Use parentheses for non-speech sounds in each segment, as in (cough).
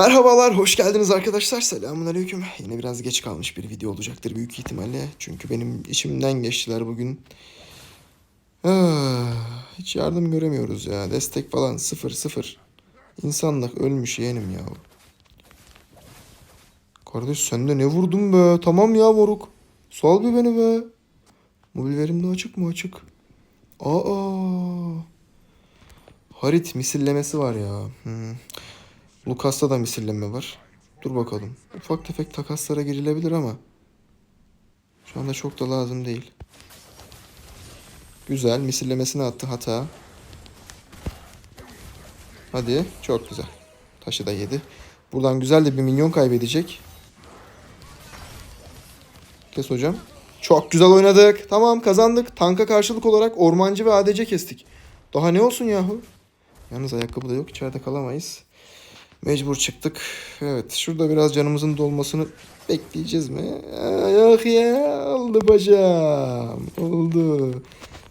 Merhabalar, hoş geldiniz arkadaşlar. Selamun aleyküm. Yine biraz geç kalmış bir video olacaktır büyük ihtimalle. Çünkü benim içimden geçtiler bugün. Ah, hiç yardım göremiyoruz ya. Destek falan sıfır sıfır. İnsanlık ölmüş yeğenim ya. Kardeş sen de ne vurdun be? Tamam ya moruk. Sal bir beni be. Mobil verim de açık mı açık? Aa. Harit misillemesi var ya. Hmm. Lucas'ta da misilleme var. Dur bakalım. Ufak tefek takaslara girilebilir ama şu anda çok da lazım değil. Güzel. Misillemesini attı hata. Hadi. Çok güzel. Taşı da yedi. Buradan güzel de bir minyon kaybedecek. Kes hocam. Çok güzel oynadık. Tamam kazandık. Tanka karşılık olarak ormancı ve ADC kestik. Daha ne olsun yahu? Yalnız ayakkabı da yok. İçeride kalamayız. Mecbur çıktık. Evet şurada biraz canımızın dolmasını bekleyeceğiz mi? Aa, Yok ya oldu paşam. Oldu.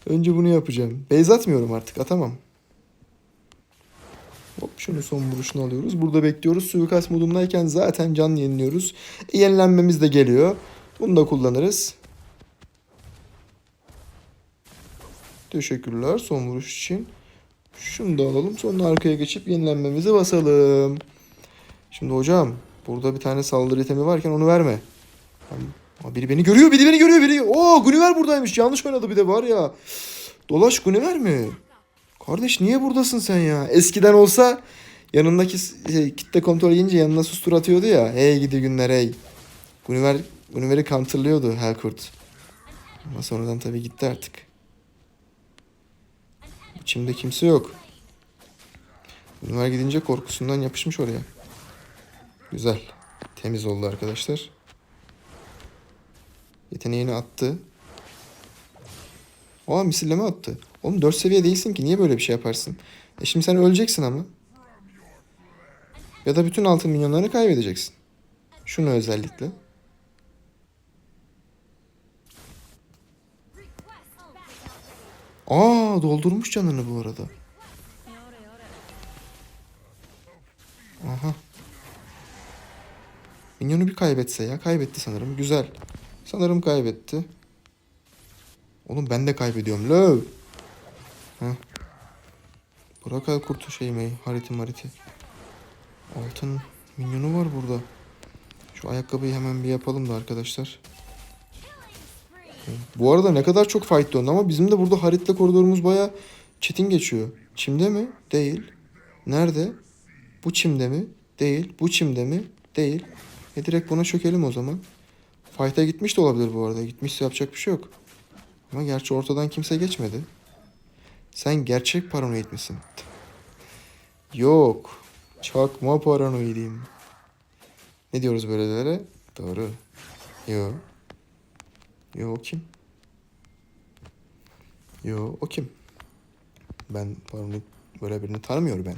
Önce bunu yapacağım. Beyz atmıyorum artık atamam. Hop şunu son vuruşunu alıyoruz. Burada bekliyoruz. Suikast modundayken zaten can yeniliyoruz. E, yenilenmemiz de geliyor. Bunu da kullanırız. Teşekkürler son vuruş için. Şunu da alalım. Sonra arkaya geçip yenilenmemizi basalım. Şimdi hocam burada bir tane saldırı itemi varken onu verme. Aa, biri beni görüyor, biri beni görüyor, biri. Oo Guniver buradaymış. Yanlış oynadı bir de var ya. Dolaş Guniver mi? Kardeş niye buradasın sen ya? Eskiden olsa yanındaki şey, kitle kontrol yiyince yanına sustur atıyordu ya. Hey gidi günler hey. Guniver, Guniver'i counterlıyordu Helkurt. Ama sonradan tabii gitti artık. İçimde kimse yok. Bunlar gidince korkusundan yapışmış oraya. Güzel. Temiz oldu arkadaşlar. Yeteneğini attı. Aa misilleme attı. Oğlum 4 seviye değilsin ki. Niye böyle bir şey yaparsın? E şimdi sen öleceksin ama. Ya da bütün altın milyonlarını kaybedeceksin. Şunu özellikle. Aa doldurmuş canını bu arada. Aha. Minyonu bir kaybetse ya. Kaybetti sanırım. Güzel. Sanırım kaybetti. Oğlum ben de kaybediyorum. Löv. Heh. Bırak el kurtu şey mi? Hariti mariti. Altın minyonu var burada. Şu ayakkabıyı hemen bir yapalım da arkadaşlar. Bu arada ne kadar çok fight döndü ama bizim de burada haritle koridorumuz baya çetin geçiyor. Çimde mi? Değil. Nerede? Bu çimde mi? Değil. Bu çimde mi? Değil. E direkt buna çökelim o zaman. Fight'a gitmiş de olabilir bu arada. Gitmişse yapacak bir şey yok. Ama gerçi ortadan kimse geçmedi. Sen gerçek paranoid misin? Yok. Çakma paranoidim. Ne diyoruz böylelere? Doğru. Yok. Yo o kim? Yo o kim? Ben paranoid böyle birini tanımıyor ben.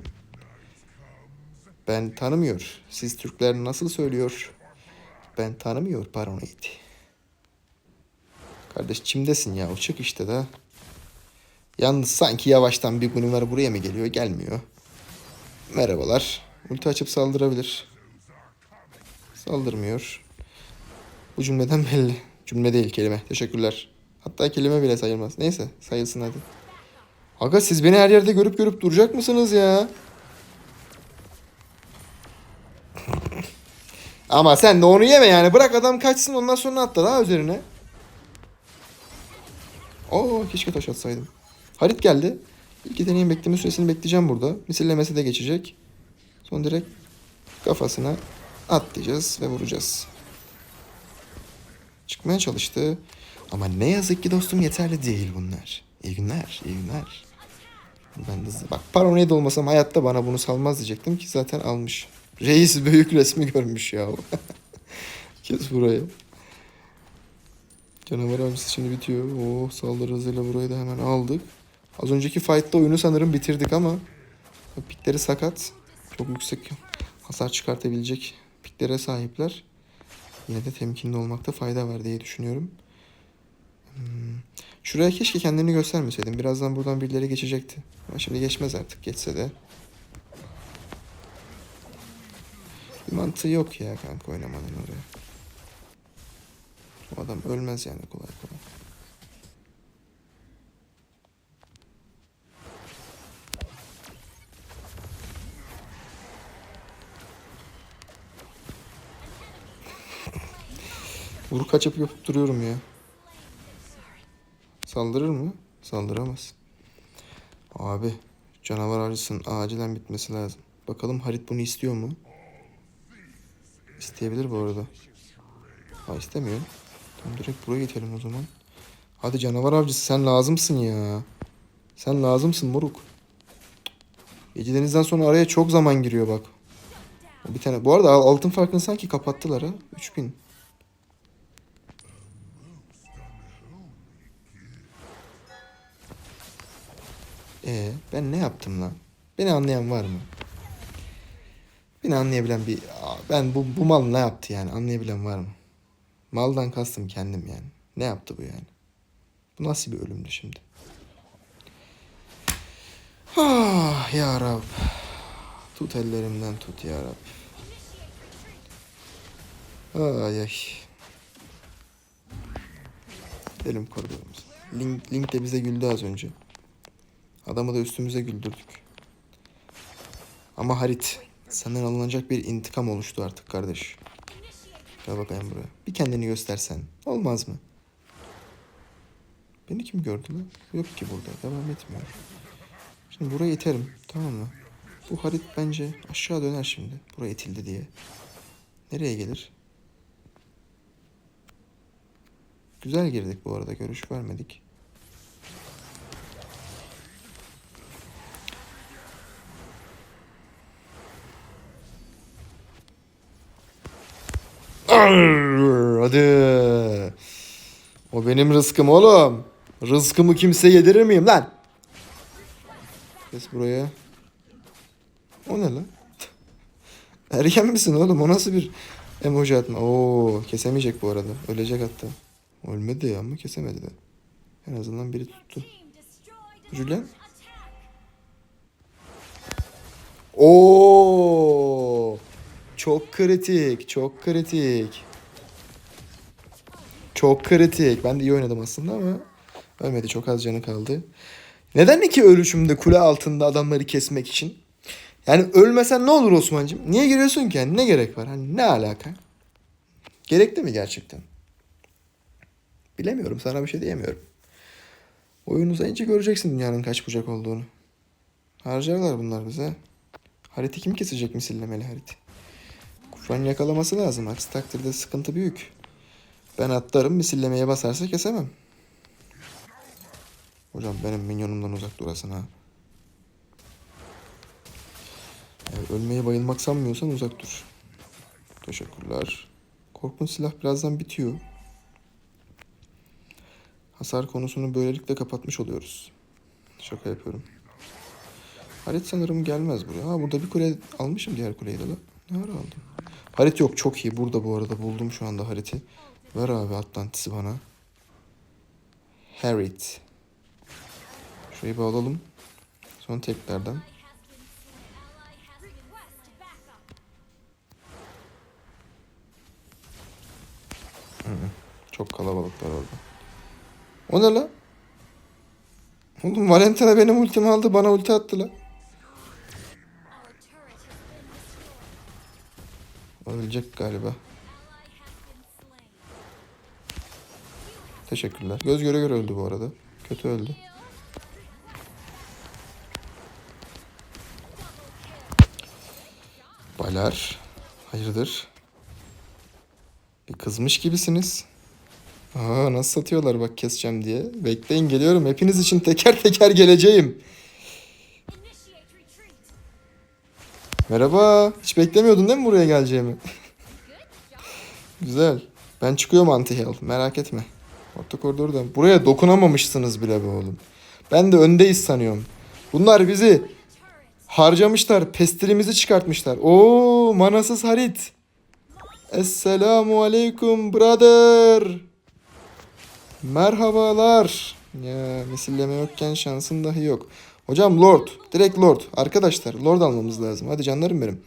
Ben tanımıyor. Siz Türkler nasıl söylüyor? Ben tanımıyor paranoid. Kardeş çimdesin ya. Çık işte de. Yalnız sanki yavaştan bir Gunniver buraya mı geliyor? Gelmiyor. Merhabalar. Ulti açıp saldırabilir. Saldırmıyor. Bu cümleden belli. Cümle değil kelime. Teşekkürler. Hatta kelime bile sayılmaz. Neyse sayılsın hadi. Aga siz beni her yerde görüp görüp duracak mısınız ya? (laughs) Ama sen de onu yeme yani. Bırak adam kaçsın ondan sonra atla daha üzerine. Oo keşke taş atsaydım. Harit geldi. İlk yeteneğin bekleme süresini bekleyeceğim burada. Misillemesi de geçecek. Son direkt kafasına atlayacağız ve vuracağız. Çıkmaya çalıştı. Ama ne yazık ki dostum yeterli değil bunlar. İyi günler, iyi günler. Ben de bak paranoid olmasam hayatta bana bunu salmaz diyecektim ki zaten almış. Reis büyük resmi görmüş ya. (laughs) Kes burayı. Canavar avcısı şimdi bitiyor. Oh saldırı hızıyla burayı da hemen aldık. Az önceki fight'ta oyunu sanırım bitirdik ama pikleri sakat. Çok yüksek hasar çıkartabilecek piklere sahipler. Yine de temkinli olmakta fayda var diye düşünüyorum. Hmm. Şuraya keşke kendini göstermeseydim. Birazdan buradan birileri geçecekti. Ama şimdi geçmez artık. Geçse de. Bir mantığı yok ya kanka oynamanın oraya. O adam ölmez yani kolay kolay. Vur kaç yapıp yapıp duruyorum ya. Saldırır mı? Saldıramaz. Abi canavar avcısının acilen bitmesi lazım. Bakalım Harit bunu istiyor mu? İsteyebilir bu arada. Ha istemiyor. Tamam direkt buraya geçelim o zaman. Hadi canavar avcısı sen lazımsın ya. Sen lazımsın moruk. Gece denizden sonra araya çok zaman giriyor bak. Bir tane. Bu arada altın farkını sanki kapattılar ha. 3000. Ee, ben ne yaptım lan? Beni anlayan var mı? Beni anlayabilen bir... Ben bu, bu mal ne yaptı yani? Anlayabilen var mı? Maldan kastım kendim yani. Ne yaptı bu yani? Bu nasıl bir ölümdü şimdi? Ah ya Rab. Tut ellerimden tut ya Rab. Ay ay. Gidelim koridorumuza. Link, Link de bize güldü az önce. Adamı da üstümüze güldürdük. Ama Harit, senden alınacak bir intikam oluştu artık kardeş. Gel bakayım buraya. Bir kendini göstersen. Olmaz mı? Beni kim gördü lan? Yok ki burada. Devam etmiyor. Şimdi buraya iterim. Tamam mı? Bu Harit bence aşağı döner şimdi. Buraya itildi diye. Nereye gelir? Güzel girdik bu arada. Görüş vermedik. Arr, Hadi. O benim rızkım oğlum. Rızkımı kimse yedirir miyim lan? Kes buraya. O ne lan? (laughs) Ergen misin oğlum? O nasıl bir emoji atma? Oo, kesemeyecek bu arada. Ölecek hatta. Ölmedi ama kesemedi de. En azından biri tuttu. Julian? Oo! Çok kritik, çok kritik. Çok kritik. Ben de iyi oynadım aslında ama ölmedi. Çok az canı kaldı. Neden iki ölüşümde kule altında adamları kesmek için? Yani ölmesen ne olur Osman'cığım? Niye giriyorsun ki? Yani ne gerek var? Hani ne alaka? Gerekli mi gerçekten? Bilemiyorum. Sana bir şey diyemiyorum. Oyun uzayınca göreceksin dünyanın kaç bucak olduğunu. Harcarlar bunlar bize. Hariti kim kesecek misillemeli hariti? Kur'an yakalaması lazım. Aksi takdirde sıkıntı büyük. Ben atlarım misillemeye basarsa kesemem. Hocam benim minyonumdan uzak durasın ha. Eğer ölmeye bayılmak sanmıyorsan uzak dur. Teşekkürler. Korkunç silah birazdan bitiyor. Hasar konusunu böylelikle kapatmış oluyoruz. Şaka yapıyorum. Harit sanırım gelmez buraya. Ha burada bir kule almışım diğer kuleyi de. Ne ara aldım? Harit yok çok iyi. Burada bu arada buldum şu anda Harit'i. Ver abi Atlantis'i bana. Harit. Şurayı tekrardan. Hı hı. Çok kalabalıklar orada. O ne la? Oğlum Valentina benim ultimi aldı bana ulti attı la. Ölecek galiba. Teşekkürler. Göz göre göre öldü bu arada. Kötü öldü. Balar. Hayırdır? Bir kızmış gibisiniz. Aa nasıl satıyorlar bak keseceğim diye. Bekleyin geliyorum. Hepiniz için teker teker geleceğim. Merhaba. Hiç beklemiyordun değil mi buraya geleceğimi? Güzel. Ben çıkıyorum anti-heal. Merak etme. Orta koridorda. Buraya dokunamamışsınız bile be oğlum. Ben de öndeyiz sanıyorum. Bunlar bizi harcamışlar. Pestilimizi çıkartmışlar. Oo manasız Harit. Esselamu aleyküm brother. Merhabalar. Ya misilleme yokken şansın dahi yok. Hocam Lord. Direkt Lord. Arkadaşlar Lord almamız lazım. Hadi canlarım benim.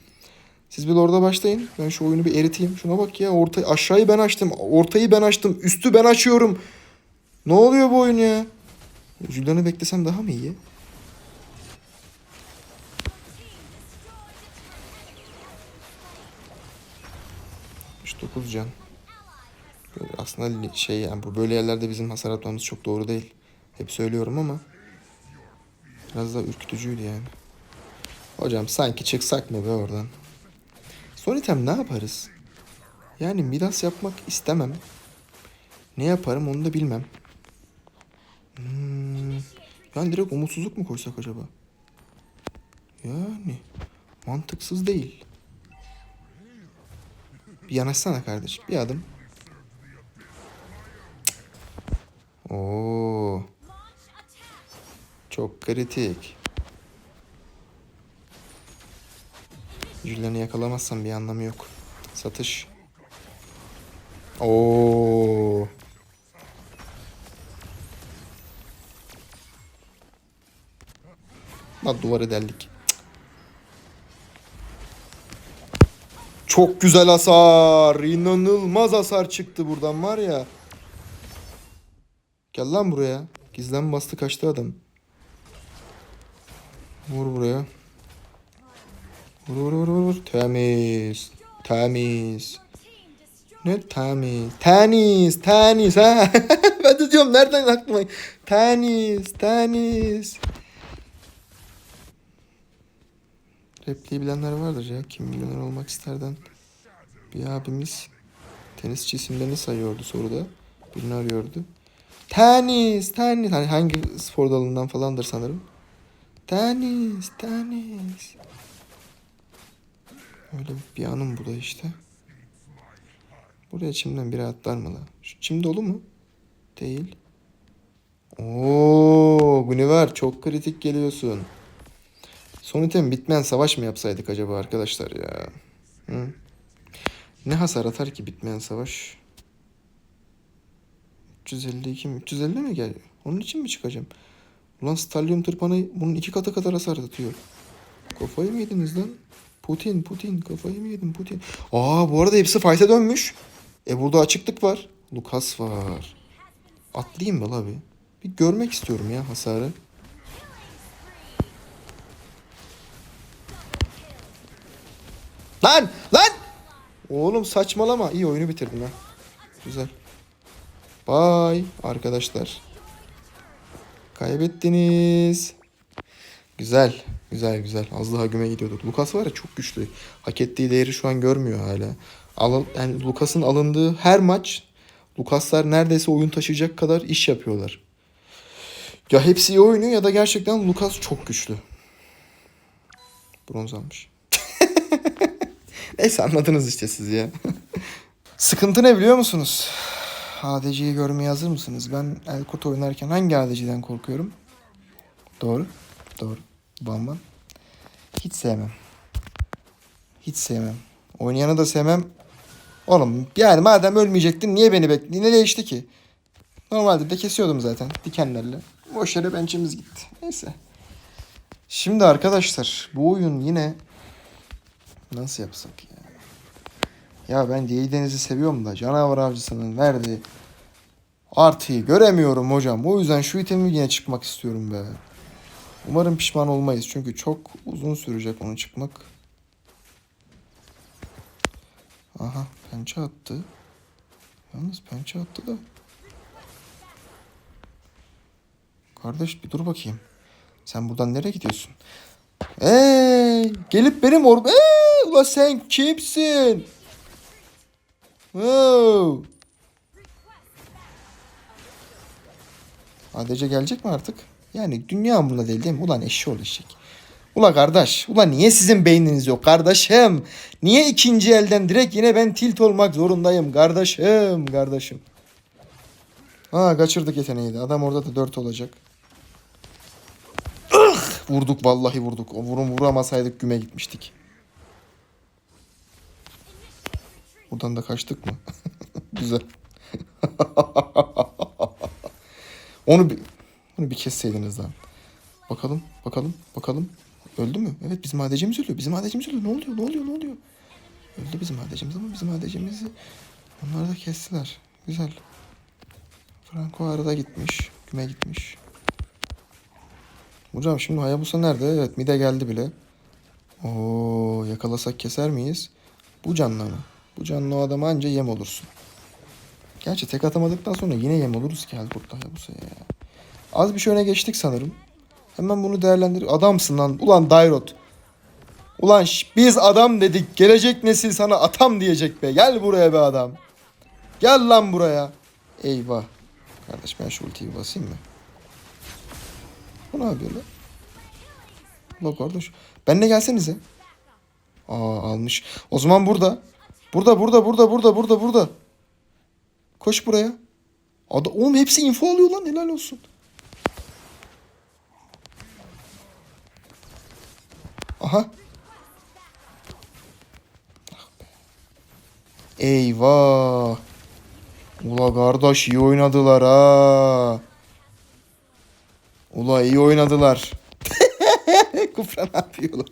Siz bir orada başlayın. Ben şu oyunu bir eriteyim. Şuna bak ya. Orta, aşağıyı ben açtım. Ortayı ben açtım. Üstü ben açıyorum. Ne oluyor bu oyun ya? Julian'ı beklesem daha mı iyi? 9 can. Böyle aslında şey yani bu böyle yerlerde bizim hasar atmamız çok doğru değil. Hep söylüyorum ama biraz da ürkütücüydü yani. Hocam sanki çıksak mı be oradan? Son item ne yaparız? Yani Midas yapmak istemem. Ne yaparım onu da bilmem. Hmm, yani direkt umutsuzluk mu koysak acaba? Yani mantıksız değil. Bir yanaşsana kardeşim. Bir adım. Oo. Çok kritik. Julian'ı yakalamazsam bir anlamı yok. Satış. Oo. Bak duvarı deldik. Çok güzel hasar. İnanılmaz hasar çıktı buradan var ya. Gel lan buraya. Gizlen bastı kaçtı adam. Vur buraya. Vur vur vur. Temiz. Temiz. Ne temiz? Tenis, tenis ha. ben de diyorum nereden aklıma? Tenis, tenis. Repliği bilenler vardır ya. Kim milyoner olmak isterden. Bir abimiz tenisçi isimlerini sayıyordu soruda. Birini arıyordu. Tenis, tenis. Hani hangi spor dalından falandır sanırım. Tenis, tenis. Öyle bir anım bu da işte. Buraya çimden biri atlar mı lan? Şu çim dolu mu? Değil. Oo, Guniver çok kritik geliyorsun. Son item bitmeyen savaş mı yapsaydık acaba arkadaşlar ya? Hı? Ne hasar atar ki bitmeyen savaş? 352 mi? 350 mi geliyor? Onun için mi çıkacağım? Ulan Stallion tırpanı bunun iki katı kadar hasar atıyor. Kafayı mı yediniz lan? Putin, Putin. Kafayı mı yedin Putin? Aa bu arada hepsi fight'e dönmüş. E burada açıklık var. Lucas var. Atlayayım mı la bir? Görmek istiyorum ya hasarı. Lan! Lan! Oğlum saçmalama. İyi oyunu bitirdim ha. Güzel. Bye arkadaşlar. Kaybettiniz. Güzel. Güzel güzel. Az daha güme gidiyorduk. Lucas var ya çok güçlü. Hak ettiği değeri şu an görmüyor hala. Alın, yani Lucas'ın alındığı her maç Lucas'lar neredeyse oyun taşıyacak kadar iş yapıyorlar. Ya hepsi iyi oynuyor ya da gerçekten Lucas çok güçlü. Bronz almış. (laughs) Neyse anladınız işte siz ya. (laughs) Sıkıntı ne biliyor musunuz? ADC'yi görmeye hazır mısınız? Ben Elkot oynarken hangi ADC'den korkuyorum? Doğru. Doğru. Bamban. Hiç sevmem. Hiç sevmem. Oynayanı da sevmem. Oğlum yani madem ölmeyecektin niye beni bekledin? Ne değişti ki? Normalde de kesiyordum zaten dikenlerle. Boş yere bench'imiz gitti. Neyse. Şimdi arkadaşlar bu oyun yine nasıl yapsak ya? Ya ben Deniz'i seviyorum da canavar avcısının verdiği artıyı göremiyorum hocam. O yüzden şu itemi yine çıkmak istiyorum be. Umarım pişman olmayız çünkü çok uzun sürecek onu çıkmak. Aha pençe attı. Yalnız pençe attı da. Kardeş bir dur bakayım. Sen buradan nereye gidiyorsun? Eee gelip benim or... Eee ula sen kimsin? Wow. ADC gelecek mi artık? Yani dünya umurunda değil değil mi? Ulan eşi ol eşek. Ula kardeş. Ula niye sizin beyniniz yok kardeşim? Niye ikinci elden direkt yine ben tilt olmak zorundayım kardeşim kardeşim. Ha kaçırdık yeteneği de. Adam orada da 4 olacak. Ah! Vurduk vallahi vurduk. O vurun vuramasaydık güme gitmiştik. Buradan da kaçtık mı? (laughs) Güzel. (laughs) onu bir onu bir kesseydiniz lan. Bakalım, bakalım, bakalım. Öldü mü? Evet bizim ADC'miz ölüyor. Bizim ADC'miz ölüyor. Ne oluyor? Ne oluyor? Ne oluyor? Öldü bizim ADC'miz ama bizim ADC'mizi onlar da kestiler. Güzel. Franco arada gitmiş. Küme gitmiş. Hocam şimdi Hayabusa nerede? Evet mide geldi bile. Oo yakalasak keser miyiz? Bu canlı mı? Bu canlı o adama anca yem olursun. Gerçi tek atamadıktan sonra yine yem oluruz ki Helkurt'la Hayabusa'ya ya. Az bir şey öne geçtik sanırım. Hemen bunu değerlendir. Adamsın lan. Ulan Dairot. Ulan biz adam dedik. Gelecek nesil sana atam diyecek be. Gel buraya be adam. Gel lan buraya. Eyvah. Kardeş ben şu ultiyi basayım mı? Bu ne yapıyor lan? Bak kardeş. Benle gelsenize. Aa almış. O zaman burada. Burada burada burada burada burada burada. Koş buraya. Ada oğlum hepsi info alıyor lan helal olsun. Aha. Ah. Eyvah. Ula kardeş iyi oynadılar ha. Ula iyi oynadılar. (laughs) Kufra ne yapıyor lan?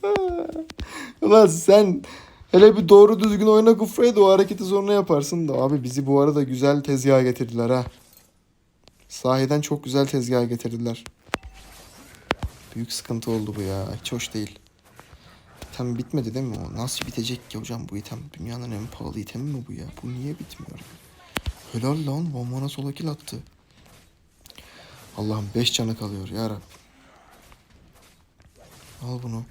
(laughs) Ulan sen hele bir doğru düzgün oyna Kufra'ya da o hareketi sonra yaparsın da. Abi bizi bu arada güzel tezgaha getirdiler ha. Sahiden çok güzel tezgaha getirdiler. Büyük sıkıntı oldu bu ya. Hiç hoş değil. İtem bitmedi değil mi o? Nasıl bitecek ki hocam bu item? Dünyanın en pahalı itemi mi bu ya? Bu niye bitmiyor? Helal lan. Bombana sola kill attı. Allah'ım 5 canı kalıyor ya. Al bunu.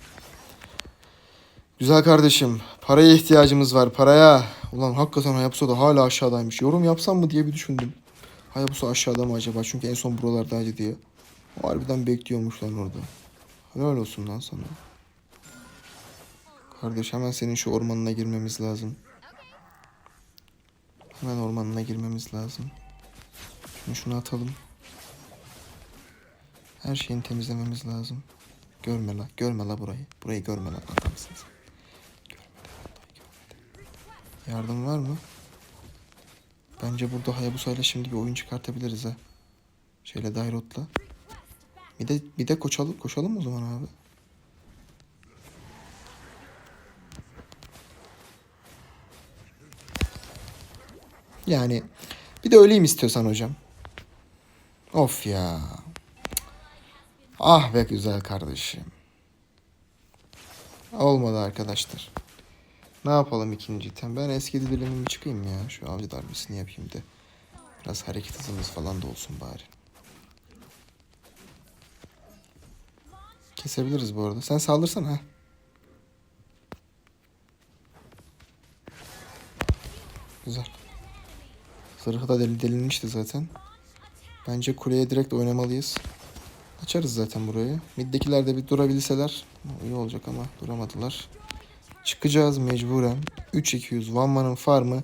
Güzel kardeşim. Paraya ihtiyacımız var. Paraya. Ulan hakikaten Hayabusa da hala aşağıdaymış. Yorum yapsam mı diye bir düşündüm. Hayabusa aşağıda mı acaba? Çünkü en son buralardaydı diye. Harbiden bekliyormuş lan orada. Helal olsun lan sana. Kardeş hemen senin şu ormanına girmemiz lazım. Hemen ormanına girmemiz lazım. Şunu şunu atalım. Her şeyini temizlememiz lazım. Görme la, görme la burayı. Burayı görme la adamsın sen. Yardım var mı? Bence burada Hayabusa'yla şimdi bir oyun çıkartabiliriz ha. Şeyle Dairot'la. Bir de bir de koşalım, koşalım o zaman abi. Yani bir de öleyim istiyorsan hocam. Of ya. Ah be güzel kardeşim. Olmadı arkadaşlar. Ne yapalım ikinci item? Ben eski dilimimi çıkayım ya. Şu avcı darbesini yapayım da. Biraz hareket hızımız falan da olsun bari. Kesebiliriz bu arada. Sen saldırsana ha. Güzel. Zırhı da deli delinmişti zaten. Bence kuleye direkt oynamalıyız. Açarız zaten burayı. Middekiler de bir durabilseler iyi olacak ama duramadılar. Çıkacağız mecburen. 3-200 Vanman'ın farmı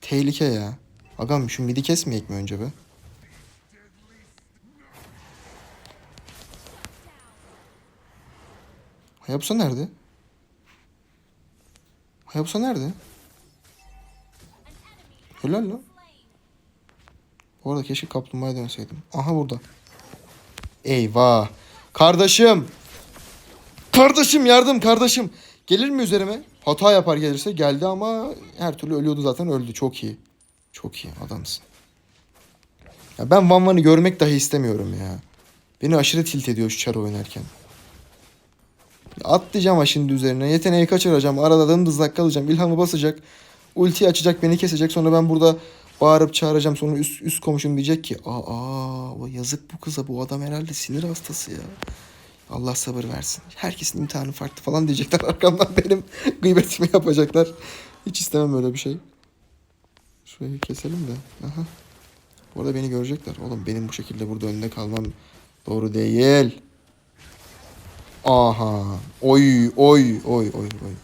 tehlike ya. Agam şu midi kesmeyek mi önce be? Hayabusa nerede? Hayabusa nerede? Helal lan. Bu arada keşke kaplumbağaya dönseydim. Aha burada. Eyvah. Kardeşim. Kardeşim yardım kardeşim. Gelir mi üzerime? Hata yapar gelirse geldi ama her türlü ölüyordu zaten öldü. Çok iyi. Çok iyi adamsın. Ya ben Van Van'ı görmek dahi istemiyorum ya. Beni aşırı tilt ediyor şu çar oynarken. Atlayacağım ha şimdi üzerine. Yeteneği kaçıracağım. Arada dımdızlak kalacağım. İlhamı basacak. Ulti açacak beni kesecek. Sonra ben burada bağırıp çağıracağım. Sonra üst, üst komşum diyecek ki aa, aa yazık bu kıza. Bu adam herhalde sinir hastası ya. Allah sabır versin. Herkesin imtihanı farklı falan diyecekler. (laughs) Arkamdan benim gıybetimi yapacaklar. Hiç istemem öyle bir şey. Şurayı keselim de. Aha. Bu arada beni görecekler. Oğlum benim bu şekilde burada önde kalmam doğru değil. Aha. Oy oy oy oy oy.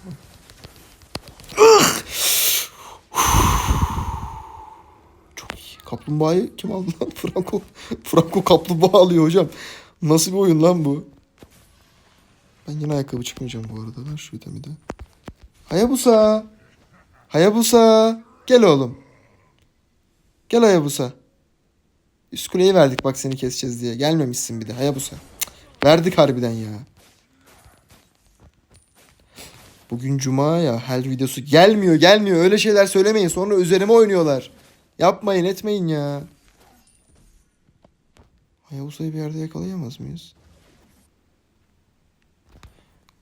Çok iyi. Kaplumbağayı kim aldı lan? (laughs) Franco. Franco kaplumbağa alıyor hocam. Nasıl bir oyun lan bu? Ben yine ayakkabı çıkmayacağım bu arada. Ver şu itemi de. Hayabusa. Hayabusa. Gel oğlum. Gel Hayabusa. Üst kuleyi verdik bak seni keseceğiz diye. Gelmemişsin bir de Hayabusa. Cık, Verdik harbiden ya. Bugün cuma ya her videosu gelmiyor gelmiyor öyle şeyler söylemeyin sonra üzerime oynuyorlar. Yapmayın etmeyin ya. Hayavuza'yı bir yerde yakalayamaz mıyız?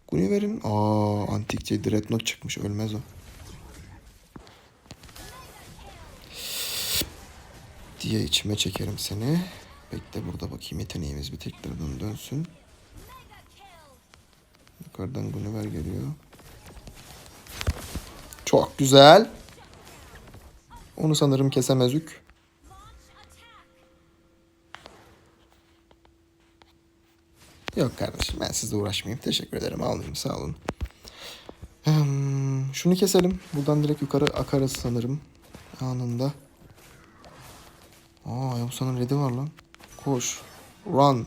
Guniver'in aa antikçe Dreadnought çıkmış ölmez o. diye içime çekerim seni. Bekle burada bakayım yeteneğimiz bir tekrardan dönsün. Yukarıdan Gunniver geliyor. Çok güzel. Onu sanırım kesemez Yok kardeşim ben sizle uğraşmayayım. Teşekkür ederim almayayım sağ olun. Ehm, şunu keselim. Buradan direkt yukarı akarız sanırım. Anında. Aa Yabusa'nın redi var lan. Koş. Run.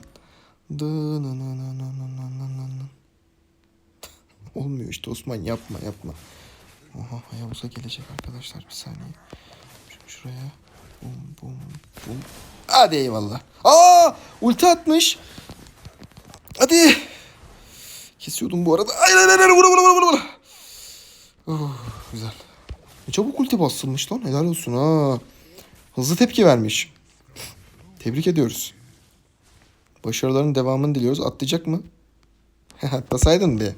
Olmuyor işte Osman yapma yapma. Oha Hayabusa gelecek arkadaşlar bir saniye. Şu- Şuraya. Bum bum bum. Hadi eyvallah. Aa ulti atmış. Hadi. Kesiyordum bu arada. Hayır hayır hayır vura vura vura vura. Oh, güzel. Ne çabuk ulti bastırmış lan. Helal olsun ha. Hızlı tepki vermiş. Tebrik ediyoruz. Başarıların devamını diliyoruz. Atlayacak mı? (laughs) Atlasaydın.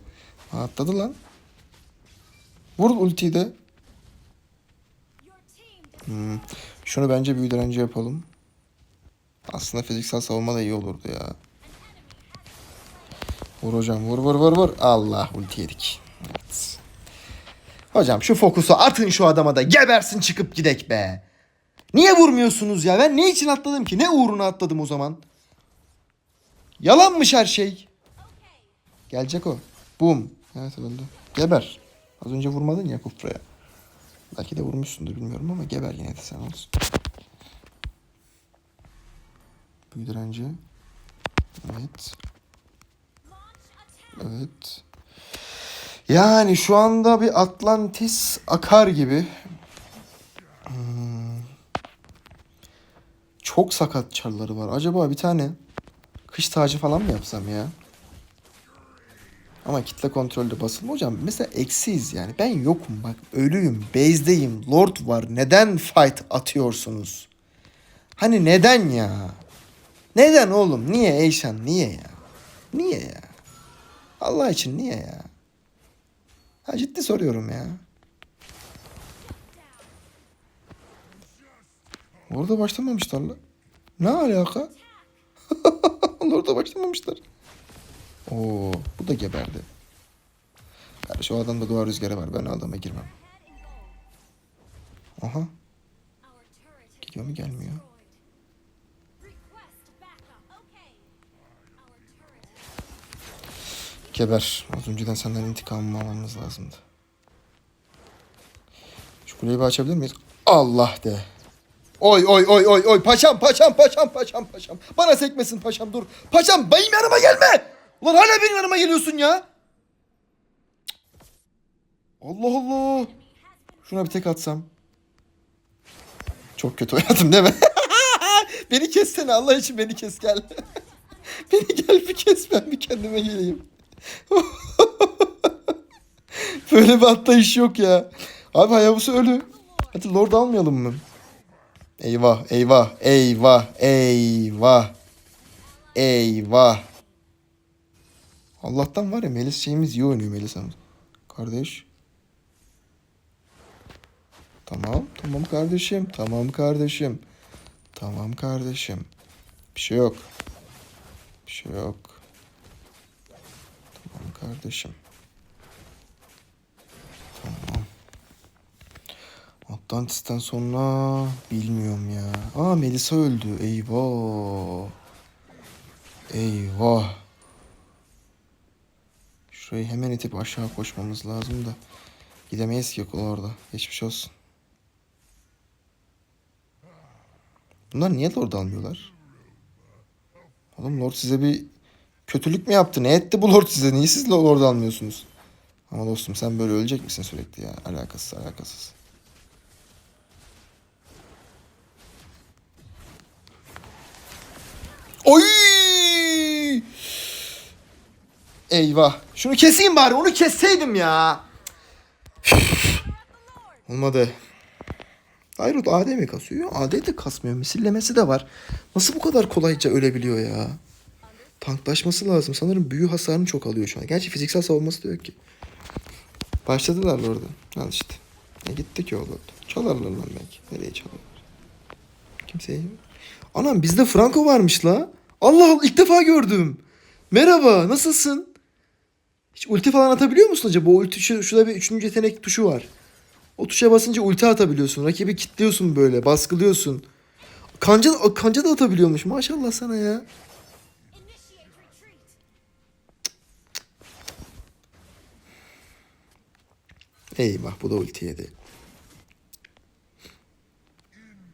Ha, Atladı lan. Vur ultiyi de. Hmm. Şunu bence büyü direnci yapalım. Aslında fiziksel savunma da iyi olurdu ya. Vur hocam vur vur vur vur. Allah ulti yedik. Evet. Hocam şu fokusu atın şu adama da gebersin çıkıp gidek be. Niye vurmuyorsunuz ya? Ben ne için atladım ki? Ne uğruna atladım o zaman? Yalanmış her şey. Gelecek o. Bum. Evet öldü. Geber. Az önce vurmadın ya Kufra'ya. Belki de vurmuşsundur bilmiyorum ama geber yine de sen olsun. Büyü direnci. Evet. Evet. Yani şu anda bir Atlantis akar gibi. Hmm. Çok sakat çarları var. Acaba bir tane kış tacı falan mı yapsam ya? Ama kitle kontrolde basılma hocam. Mesela eksiyiz yani. Ben yokum bak. Ölüyüm. Base'deyim. Lord var. Neden fight atıyorsunuz? Hani neden ya? Neden oğlum? Niye Eyşan? Niye ya? Niye ya? Allah için niye ya? Ha ciddi soruyorum ya. Orada başlamamışlar la. Ne alaka? (laughs) Orada başlamamışlar. Oo, bu da geberdi. Kardeş o adamda doğa rüzgarı var. Ben adama girmem. Aha. Gidiyor mu gelmiyor? Geber. Az önceden senden intikamımı almamız lazımdı. Şu kuleyi bir açabilir miyiz? Allah de. Oy oy oy oy oy paşam paşam paşam paşam paşam. Bana sekmesin paşam dur. Paşam benim yanıma gelme. Ulan hala benim yanıma geliyorsun ya. Allah Allah. Şuna bir tek atsam. Çok kötü oynadım değil mi? (laughs) beni kessene Allah için beni kes gel. (laughs) beni gel bir kes ben bir kendime geleyim. (laughs) Böyle bir atlayış yok ya. Abi Hayabusa ölü. Hadi Lord almayalım mı? Eyvah, eyvah, eyvah, eyvah. Eyvah. Allah'tan var ya Melis şeyimiz iyi oynuyor Melisa'mız. Kardeş. Tamam, tamam kardeşim, tamam kardeşim. Tamam kardeşim. Bir şey yok. Bir şey yok. Tamam kardeşim. Tamam. Atlantis'ten sonra bilmiyorum ya. Aa Melisa öldü. Eyvah. Eyvah. Şurayı hemen itip aşağı koşmamız lazım da. Gidemeyiz ki orada. Geçmiş olsun. Bunlar niye Lord almıyorlar? Oğlum Lord size bir kötülük mü yaptı? Ne etti bu Lord size? Niye siz Lord almıyorsunuz? Ama dostum sen böyle ölecek misin sürekli ya? Alakasız alakasız. Oy! Eyvah. Şunu keseyim bari. Onu kesseydim ya. Olmadı. Ayrut AD mi kasıyor? AD de kasmıyor. Misillemesi de var. Nasıl bu kadar kolayca ölebiliyor ya? Tanklaşması lazım. Sanırım büyü hasarını çok alıyor şu an. Gerçi fiziksel savunması da yok ki. Başladılar orada. Al işte. E gitti ki oğlum. Çalarlar lan belki. Nereye çalarlar? Kimseyi... Anam bizde Franco varmış la. Allah Allah ilk defa gördüm. Merhaba nasılsın? Hiç ulti falan atabiliyor musun acaba? O ulti şu, şurada bir üçüncü yetenek tuşu var. O tuşa basınca ulti atabiliyorsun. Rakibi kilitliyorsun böyle. Baskılıyorsun. Kanca, kanca da atabiliyormuş. Maşallah sana ya. Eyvah bu da ulti yedi.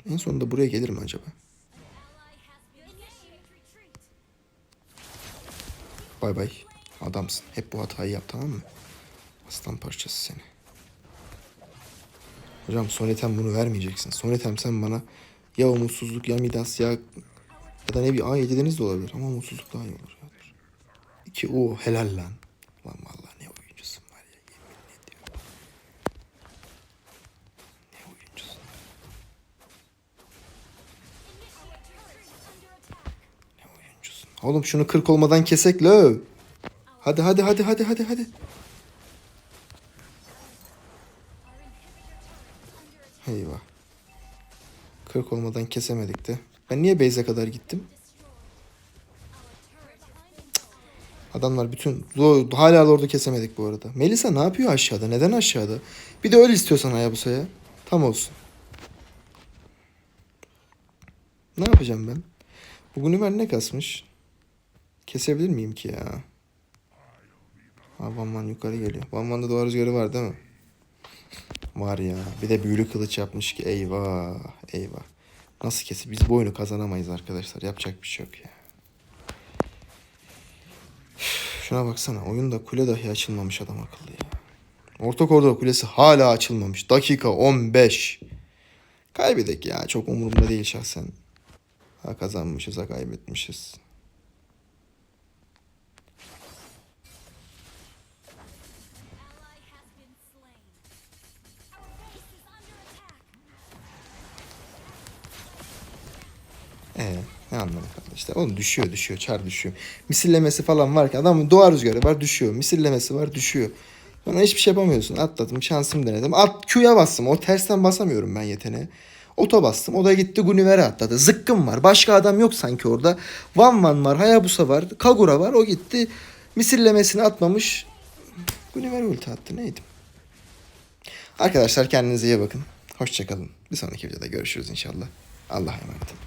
En sonunda buraya gelir mi acaba? Bay bay. Adamsın. Hep bu hatayı yap tamam mı? Aslan parçası seni. Hocam son item bunu vermeyeceksin. Son item sen bana ya umutsuzluk ya midas ya ya da ne bir A dediniz de olabilir ama umutsuzluk daha iyi olur. İki o helal lan. Lan vallahi ne oyuncusun var ya yemin ediyorum. Ne oyuncusun. Ne oyuncusun. Oğlum şunu 40 olmadan kesek lo. Hadi hadi hadi hadi hadi hadi. Eyvah. 40 olmadan kesemedik de. Ben niye base'e kadar gittim? Adamlar bütün hala orada kesemedik bu arada. Melisa ne yapıyor aşağıda? Neden aşağıda? Bir de öyle istiyorsan Hayabusa'ya. Tam olsun. Ne yapacağım ben? Bugün Ömer ne kasmış? Kesebilir miyim ki ya? Ha Van Van yukarı geliyor. Van Van'da duvar rüzgarı var değil mi? Var ya. Bir de büyülü kılıç yapmış ki eyvah eyvah. Nasıl kesip biz bu oyunu kazanamayız arkadaşlar. Yapacak bir şey yok ya. Şuna baksana. Oyunda kule dahi açılmamış adam akıllı ya. Orta koridor kulesi hala açılmamış. Dakika 15. Kaybedek ya. Çok umurumda değil şahsen. Ha kazanmışız ha kaybetmişiz. Ee, ne anladık işte. Oğlum düşüyor düşüyor. Çar düşüyor. Misillemesi falan varken adamın doğa rüzgarı var düşüyor. Misillemesi var düşüyor. Sonra hiçbir şey yapamıyorsun. Atladım şansım denedim. At Q'ya bastım. O tersten basamıyorum ben yeteneğe. Oto bastım. O da gitti Guniver'e atladı. Zıkkım var. Başka adam yok sanki orada. Van Van var. Hayabusa var. Kagura var. O gitti. Misillemesini atmamış. Guniver ulti attı. Neydi? Arkadaşlar kendinize iyi bakın. Hoşçakalın. Bir sonraki videoda görüşürüz inşallah. Allah'a emanet olun.